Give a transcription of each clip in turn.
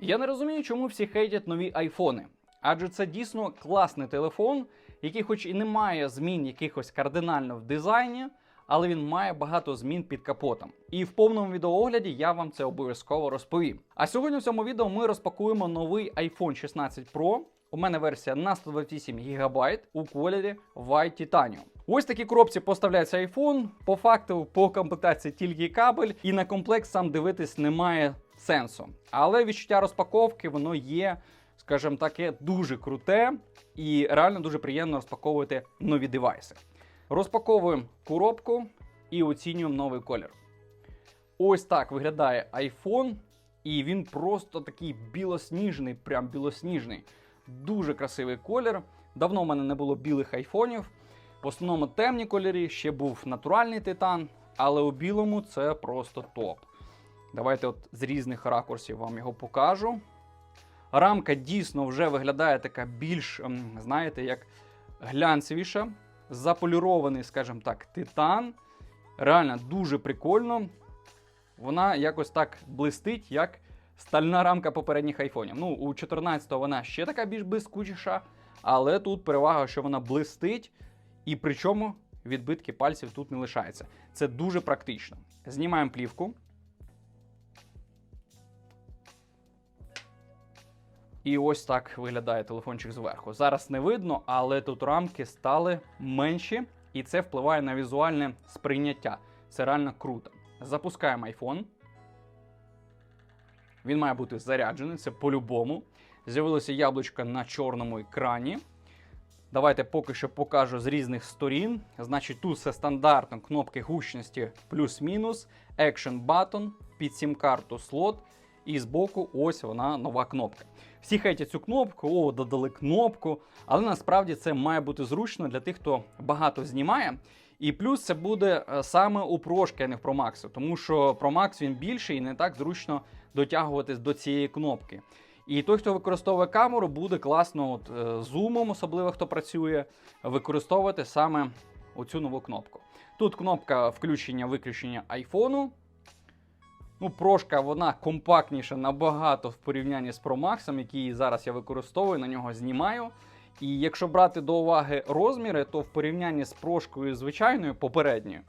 Я не розумію, чому всі хейтять нові айфони. Адже це дійсно класний телефон, який, хоч і не має змін якихось кардинально в дизайні, але він має багато змін під капотом. І в повному відеоогляді я вам це обов'язково розповім. А сьогодні в цьому відео ми розпакуємо новий iPhone 16 Pro. У мене версія на 128 ГБ у кольорі White Titanium. Ось такі коробці поставляється iPhone. По факту, по комплектації тільки кабель, і на комплект сам дивитись немає сенсу. Але відчуття розпаковки воно є, скажімо таке, дуже круте і реально дуже приємно розпаковувати нові девайси. Розпаковуємо коробку і оцінюємо новий колір. Ось так виглядає iPhone, і він просто такий білосніжний, прям білосніжний. Дуже красивий колір. Давно в мене не було білих айфонів. В основному темні кольорі, ще був натуральний титан, але у білому це просто топ. Давайте от з різних ракурсів вам його покажу. Рамка дійсно вже виглядає така більш, ем, знаєте, як глянцевіша. Заполірований, скажімо так, титан. Реально дуже прикольно. Вона якось так блистить, як стальна рамка попередніх айфонів. Ну, у 14-го вона ще така більш блискучіша, але тут перевага, що вона блистить, і причому відбитки пальців тут не лишаються. Це дуже практично. Знімаємо плівку. І ось так виглядає телефончик зверху. Зараз не видно, але тут рамки стали менші, і це впливає на візуальне сприйняття. Це реально круто. Запускаємо iPhone. Він має бути заряджений, це по-любому. З'явилося яблучко на чорному екрані. Давайте поки що покажу з різних сторін. Значить, тут все стандартно, кнопки гучності плюс-мінус, Action Button, під сім-карту слот, і збоку ось вона нова кнопка. Всі хейтять цю кнопку, о, додали кнопку, але насправді це має бути зручно для тих, хто багато знімає. І плюс це буде е, саме у прошки, а не в Pro Max, тому що Pro Max він більший і не так зручно дотягуватись до цієї кнопки. І той, хто використовує камеру, буде класно от, е, зумом, особливо хто працює, використовувати саме оцю нову кнопку. Тут кнопка включення-виключення айфону. Ну, прошка вона компактніша набагато в порівнянні з Pro Max, який зараз я використовую, на нього знімаю. І якщо брати до уваги розміри, то в порівнянні з прошкою звичайною попередньою,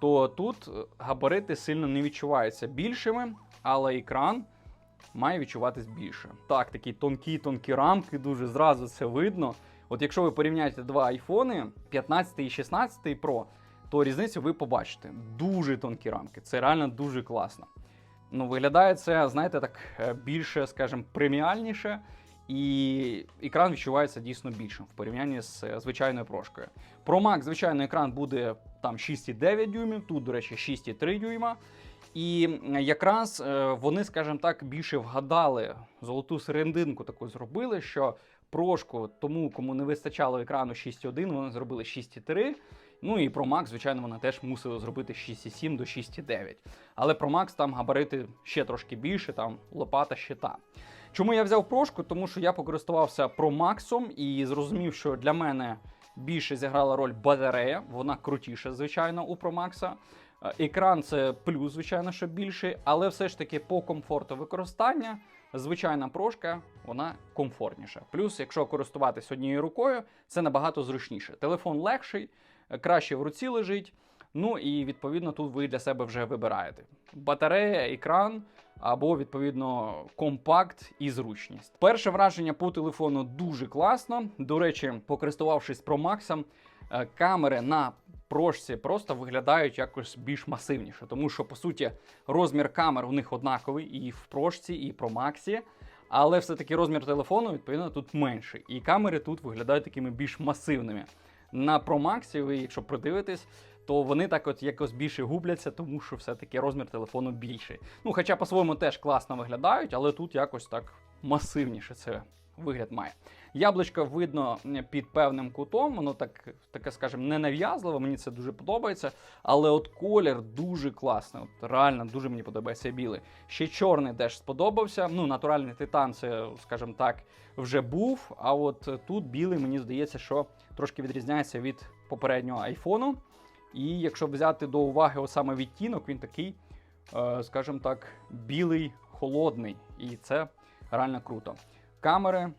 то тут е, габарити сильно не відчуваються більшими, але екран має відчуватись більше. Так, такі тонкі-тонкі рамки, дуже зразу це видно. От якщо ви порівняєте два айфони, 15 і 16 Pro, то різницю ви побачите. Дуже тонкі рамки. Це реально дуже класно. Ну, виглядає це, знаєте, так е, більше, скажімо, преміальніше. І екран відчувається дійсно більшим в порівнянні з е, звичайною прошкою. Pro Max, звичайно, екран буде там 6,9 дюймів, тут, до речі, 6,3 дюйма. І якраз е, вони, скажімо так, більше вгадали золоту серединку таку зробили, що прошку тому, кому не вистачало екрану 6,1, вони зробили 6,3. Ну і Pro Max, звичайно, вони теж мусили зробити 6,7 до 6,9. Але Pro Max там габарити ще трошки більше, там лопата ще та. Чому я взяв прошку? Тому що я покористувався Pro Max і зрозумів, що для мене більше зіграла роль батарея, вона крутіша, звичайно, у Pro Max. Е, Екран це плюс, звичайно, що більший, але все ж таки по комфорту використання звичайна прошка вона комфортніша. Плюс, якщо користуватись однією рукою, це набагато зручніше. Телефон легший, е, краще в руці лежить. Ну і відповідно тут ви для себе вже вибираєте: батарея, екран або відповідно компакт і зручність. Перше враження по телефону дуже класно. До речі, покористувавшись Max, е, камери на прошці просто виглядають якось більш масивніше, тому що по суті розмір камер у них однаковий і в прошці, і Pro Max. Але все-таки розмір телефону, відповідно, тут менший. І камери тут виглядають такими більш масивними. На Pro Max, ви, якщо придивитесь, то вони так от якось більше губляться, тому що все-таки розмір телефону більший. Ну, хоча по-своєму теж класно виглядають, але тут якось так масивніше це вигляд має. Яблучко видно під певним кутом, воно так, таке, скажімо, ненав'язливе, мені це дуже подобається. Але от колір дуже класний. От Реально дуже мені подобається білий. Ще чорний теж сподобався. Ну, натуральний титан, це, скажімо так, вже був. А от тут білий, мені здається, що трошки відрізняється від попереднього айфону. І якщо взяти до уваги ось саме відтінок, він такий, е, скажімо так, білий, холодний. І це реально круто. Камери,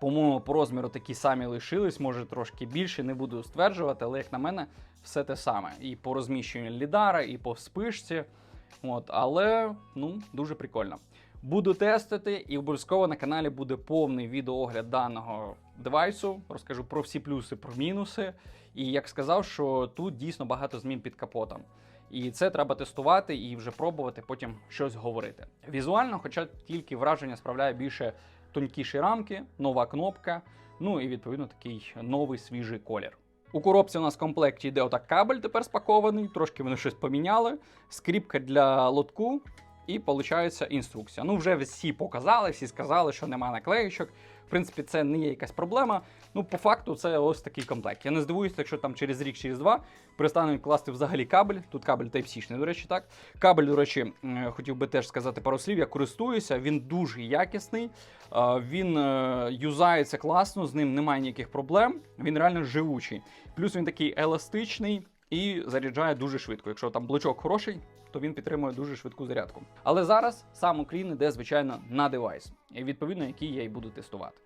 по-моєму, по розміру такі самі лишились, може трошки більше, не буду стверджувати, але як на мене, все те саме. І по розміщенню лідара, і по вспишці. От, але ну, дуже прикольно. Буду тестити, і обов'язково на каналі буде повний відеоогляд даного девайсу. Розкажу про всі плюси, про мінуси. І як сказав, що тут дійсно багато змін під капотом. І це треба тестувати і вже пробувати, потім щось говорити. Візуально, хоча тільки враження справляє більше тонкіші рамки, нова кнопка, ну і відповідно такий новий свіжий колір. У коробці у нас в комплекті йде отак кабель тепер спакований, трошки вони щось поміняли. Скріпка для лотку, і виходить інструкція. Ну, вже всі показали, всі сказали, що нема наклеїчок. В принципі, це не є якась проблема. Ну, по факту, це ось такий комплект. Я не здивуюся, якщо там через рік, через два перестануть класти взагалі кабель. Тут кабель Type-C, до речі, так. Кабель, до речі, хотів би теж сказати пару слів. Я користуюся, він дуже якісний, він е, юзається класно, з ним немає ніяких проблем. Він реально живучий. Плюс він такий еластичний і заряджає дуже швидко. Якщо там блочок хороший, то він підтримує дуже швидку зарядку. Але зараз сам Україн іде, звичайно, на девайс, відповідно, який я і буду тестувати.